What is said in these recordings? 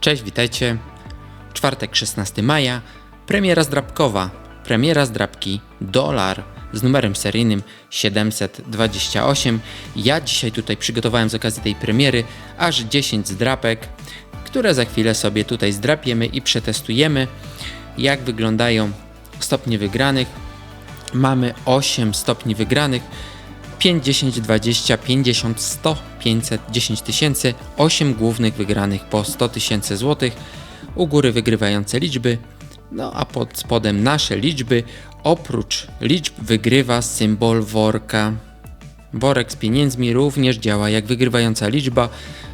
Cześć, witajcie. Czwartek, 16 maja. Premiera zdrabkowa. Premiera zdrabki dolar z numerem seryjnym 728. Ja dzisiaj tutaj przygotowałem z okazji tej premiery aż 10 zdrapek, które za chwilę sobie tutaj zdrapiemy i przetestujemy, jak wyglądają stopnie wygranych. Mamy 8 stopni wygranych. 5, 10, 20, 50, 100, 500, 10 tysięcy, 8 głównych wygranych po 100 tysięcy złotych, u góry wygrywające liczby, no a pod spodem nasze liczby. Oprócz liczb wygrywa symbol worka. Worek z pieniędzmi również działa jak wygrywająca liczba.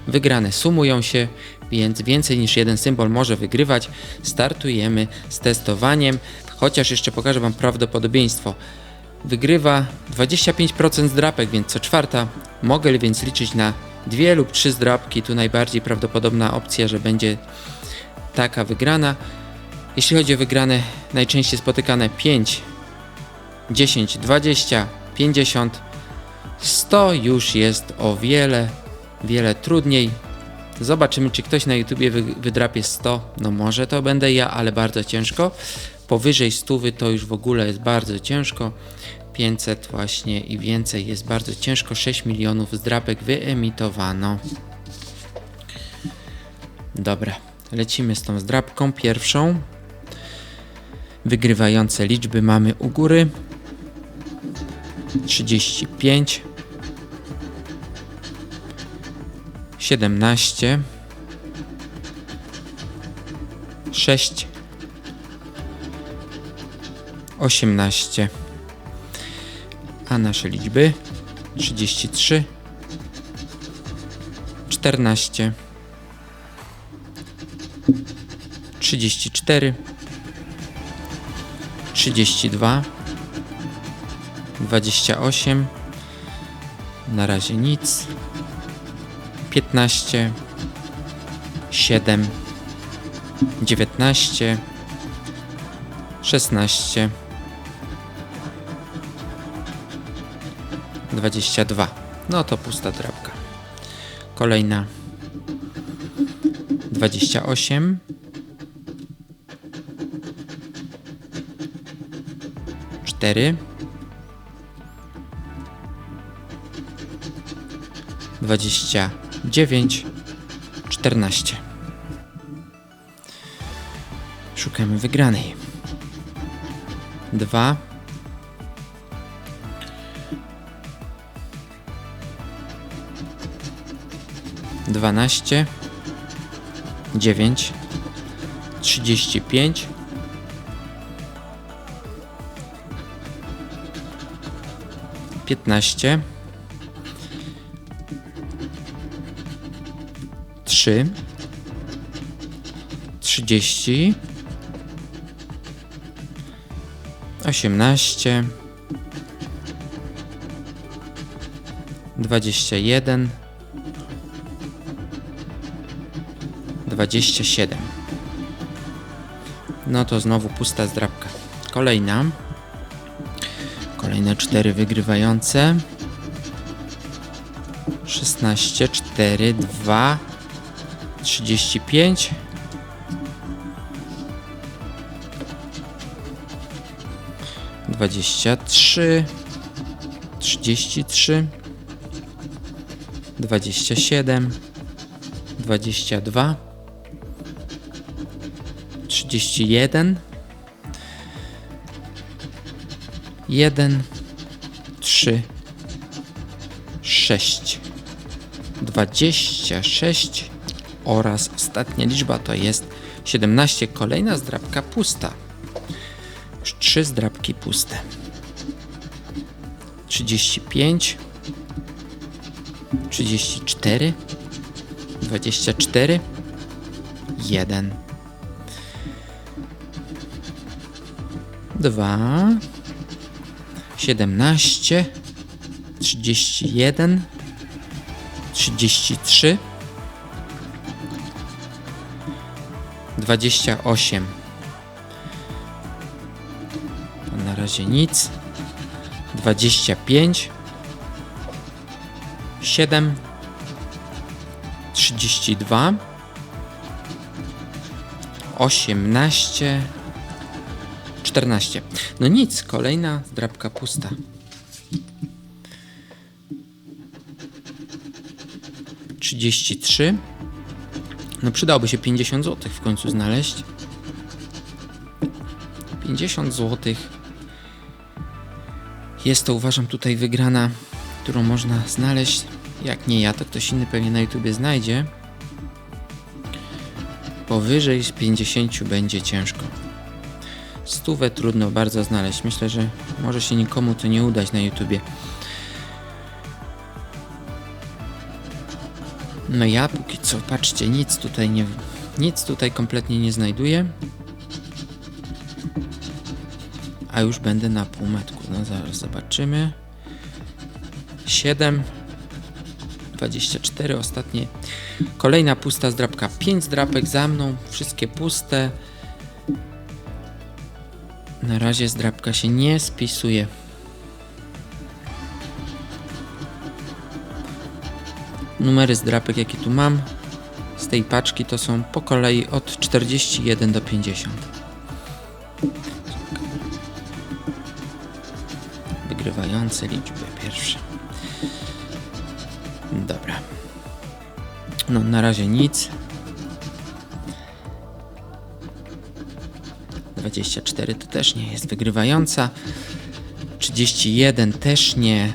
Wygrane sumują się, więc więcej niż jeden symbol może wygrywać. Startujemy z testowaniem, chociaż jeszcze pokażę Wam prawdopodobieństwo wygrywa 25% zdrapek, więc co czwarta. Mogę więc liczyć na dwie lub trzy zdrapki. Tu najbardziej prawdopodobna opcja, że będzie taka wygrana. Jeśli chodzi o wygrane, najczęściej spotykane 5, 10, 20, 50, 100 już jest o wiele, wiele trudniej. Zobaczymy, czy ktoś na YouTubie wy, wydrapie 100. No może to będę ja, ale bardzo ciężko. Powyżej 100 to już w ogóle jest bardzo ciężko. 500 właśnie i więcej jest bardzo ciężko. 6 milionów zdrapek wyemitowano. Dobra, lecimy z tą zdrapką pierwszą. Wygrywające liczby mamy u góry. 35 17 6 18 a nasze liczby? 33 14 34 32 28 na razie nic. 15 7 19 16 22 no to pusta drabka. Kolejna. 28 4 29 14 Szukamy wygranej 2 12 9 35 15 3 30 18 21 27 No to znowu pusta zdrabka. Kolejna. Kolejne 4 wygrywające. 16, 4, 2, 35. Dwadzieścia trzy, trzydzieści trzy, dwadzieścia siedem, dwadzieścia dwa, trzydzieści jeden, jeden, trzy, sześć, dwadzieścia sześć oraz ostatnia liczba to jest 17. Kolejna zdrabka pusta. Już trzy zdrabki puste. 35 34 24 1 2 17 31 33 28 to na razie nic. 25 7 32 18, 14. No nic, kolejna zdrabka pusta. Trzydzieści trzy. No przydałoby się 50 zł w końcu znaleźć. 50 zł. Jest to uważam tutaj wygrana, którą można znaleźć. Jak nie ja, to ktoś inny pewnie na YouTubie znajdzie. Powyżej z 50 będzie ciężko. Stówę trudno bardzo znaleźć. Myślę, że może się nikomu to nie udać na YouTubie. No ja póki co, patrzcie, nic tutaj nie... Nic tutaj kompletnie nie znajduję. A już będę na półmetku. No zaraz zobaczymy. 7 24 ostatnie. Kolejna pusta zdrabka. 5 zdrapek za mną. Wszystkie puste. Na razie zdrabka się nie spisuje. Numery zdrapek jakie tu mam z tej paczki to są po kolei od 41 do 50. Wygrywające liczby pierwsze. Dobra. No na razie nic. 24 to też nie jest wygrywająca. 31 też nie.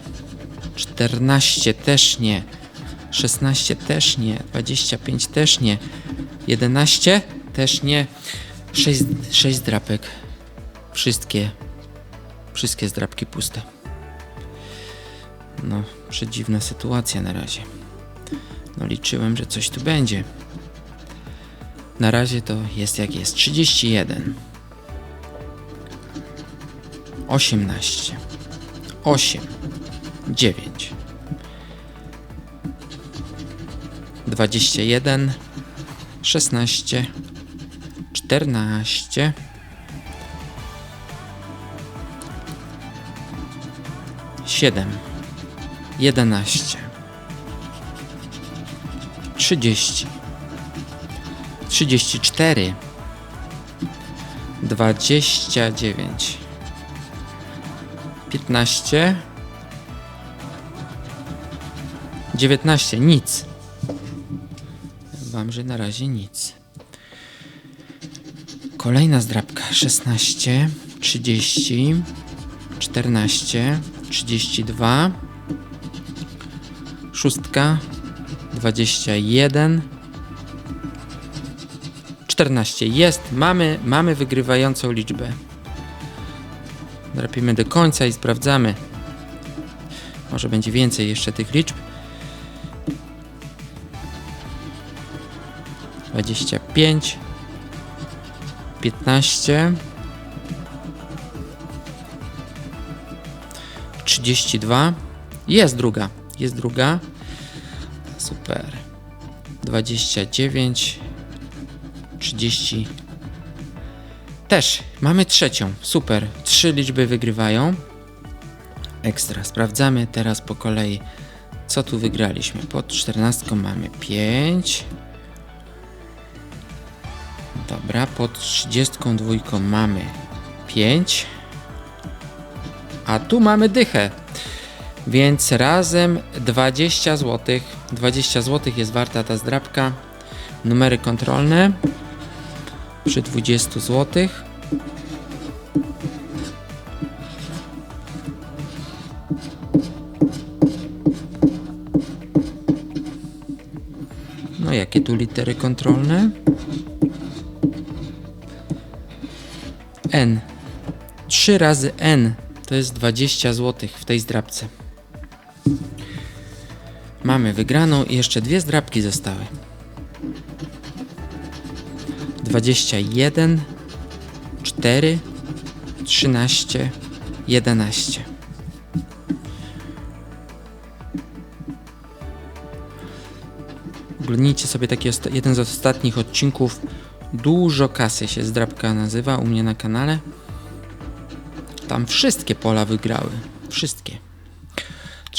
14 też nie. 16 też nie. 25 też nie. 11 też nie. 6, 6 drapek. Wszystkie. Wszystkie zdrapki puste. No, przedziwna sytuacja na razie. No, liczyłem, że coś tu będzie. Na razie to jest jak jest. 31. 18. 8. 9. 21. 16. 14. 7. 11 30 34 29 15 19 nic. Wam, że na razie nic. Kolejna zdrabka. 16 30 14 32 szóstka, 21, 14. Jest, mamy, mamy wygrywającą liczbę. Drapimy do końca i sprawdzamy. Może będzie więcej jeszcze tych liczb. 25, 15, 32. Jest druga. Jest druga. Super. 29. 30. Też mamy trzecią. Super. Trzy liczby wygrywają. Ekstra. Sprawdzamy teraz po kolei, co tu wygraliśmy. Pod 14 mamy 5. Dobra, pod 32 mamy 5. A tu mamy dychę. Więc razem 20 zł. 20 zł jest warta ta zdrabka. Numery kontrolne przy 20 zł. No jakie tu litery kontrolne? N. 3 razy N to jest 20 zł w tej zdrabce. Mamy wygraną i jeszcze dwie zdrabki zostały. 21, 4, 13, 11. Oglądnijcie sobie taki jeden z ostatnich odcinków. Dużo kasy się zdrabka nazywa u mnie na kanale. Tam wszystkie pola wygrały.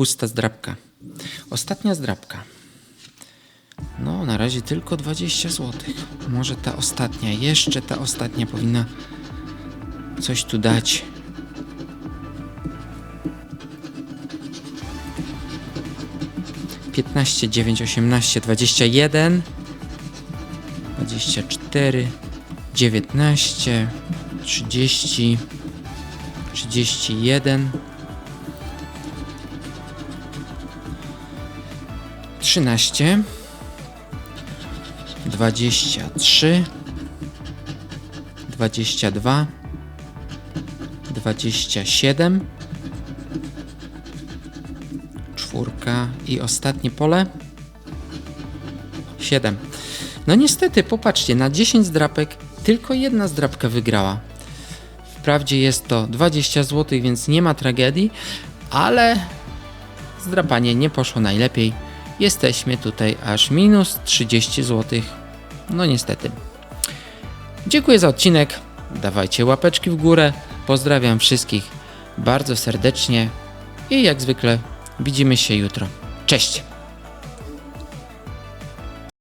Pusta zdrabka. Ostatnia zdrabka. No, na razie tylko 20 zł. Może ta ostatnia, jeszcze ta ostatnia powinna coś tu dać. Piętnaście, dziewięć, osiemnaście, dwadzieścia jeden, dwadzieścia cztery, dziewiętnaście, trzydzieści, trzydzieści jeden, trzynaście, dwadzieścia trzy, dwadzieścia dwa, dwadzieścia siedem, czwórka i ostatnie pole 7. No niestety, popatrzcie, na 10 zdrapek tylko jedna zdrapka wygrała. Wprawdzie jest to 20 zł, więc nie ma tragedii, ale zdrapanie nie poszło najlepiej. Jesteśmy tutaj aż minus 30 zł. No niestety. Dziękuję za odcinek. Dawajcie łapeczki w górę. Pozdrawiam wszystkich bardzo serdecznie i jak zwykle widzimy się jutro. Cześć!